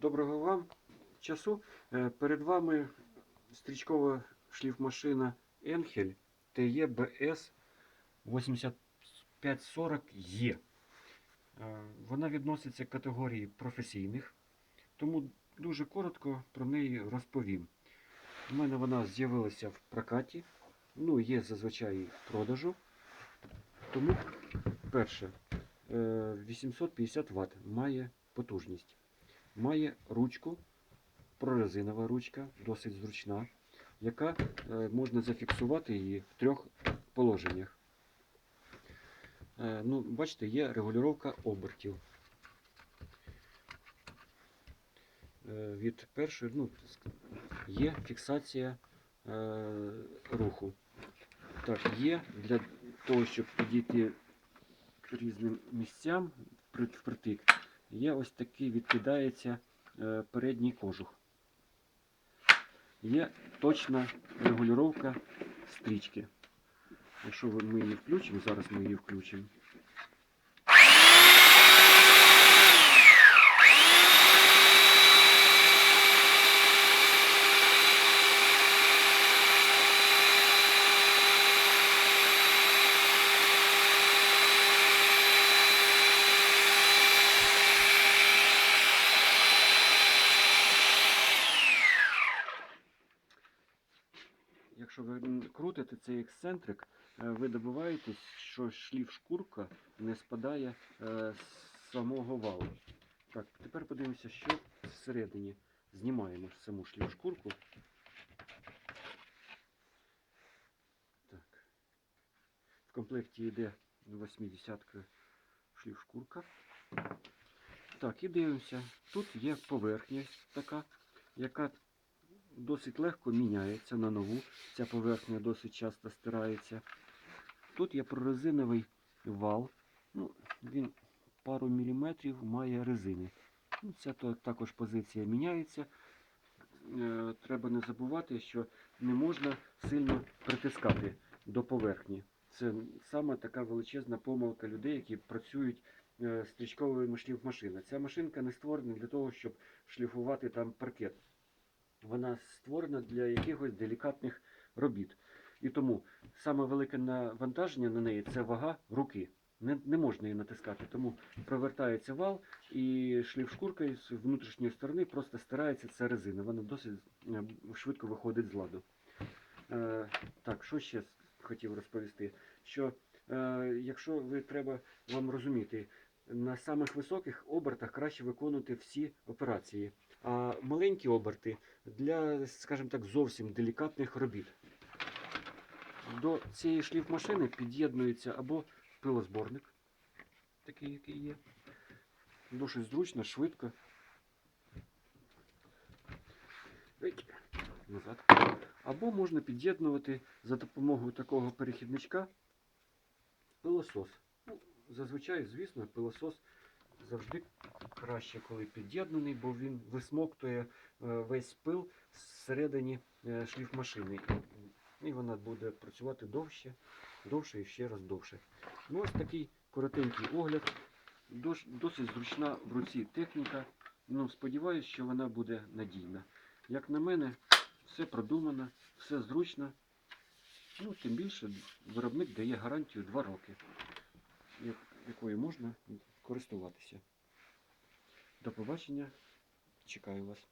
Доброго вам часу. Е, Перед вами стрічкова шліфмашина Енхель TEBS 8540E. Е, Вона відноситься к категорії професійних, тому дуже коротко про неї розповім. У мене вона з'явилася в прокаті, ну, є зазвичай в продажу. Тому, перше, е, 850 Вт має потужність. Має ручку, прорезинова ручка, досить зручна, яка е, можна зафіксувати її в трьох положеннях. Е, Ну, бачите, є регулювання обертів. Е, Від першої, ну, є фіксація е, руху. Так, є для того, щоб підійти к різним місцям впритик, є ось такий відкидається е, передній кожух. Є точна регулювання стрічки. Якщо ми її включимо, зараз ми її включимо. Якщо ви крутите цей ексцентрик, е, ви добиваєтесь, що шліф шкурка не спадає е, з самого валу. Так, тепер подивимося, що всередині. Знімаємо саму шліф шкурку. Так. В комплекті йде 80 шліф шкурка. Так, і дивимося. Тут є поверхня така, яка досить легко міняється на нову. Ця поверхня досить часто стирається. Тут є прорезиновий вал. Ну, він пару міліметрів має резини. Ну, ця також позиція міняється. Е, треба не забувати, що не можна сильно притискати до поверхні. Це саме така величезна помилка людей, які працюють е, стрічковою шліфмашиною. Ця машинка не створена для того, щоб шліфувати там паркет вона створена для якихось делікатних робіт. І тому саме велике навантаження на неї це вага руки. Не, не можна її натискати, тому провертається вал і шліф шкуркою з внутрішньої сторони просто стирається ця резина. Вона досить е, швидко виходить з ладу. Е, так, що ще хотів розповісти? Що е, якщо ви треба вам розуміти, на самих високих обертах краще виконувати всі операції, а маленькі оберти для, скажімо так, зовсім делікатних робіт. До цієї шліфмашини під'єднується або пилозборник, такий, який є. Досить зручно, швидко. Назад. Або можна під'єднувати за допомогою такого перехідничка пилосос. Ну, зазвичай, звісно, пилосос завжди краще, коли під'єднаний, бо він висмоктує е, весь пил всередині е, шліфмашини. І вона буде працювати довше, довше і ще раз довше. Ну, ось такий коротенький огляд. Досить зручна в руці техніка. Ну, сподіваюсь, що вона буде надійна. Як на мене, все продумано, все зручно. Ну, тим більше виробник дає гарантію 2 роки, якою можна користуватися. До побачення. Чекаю вас.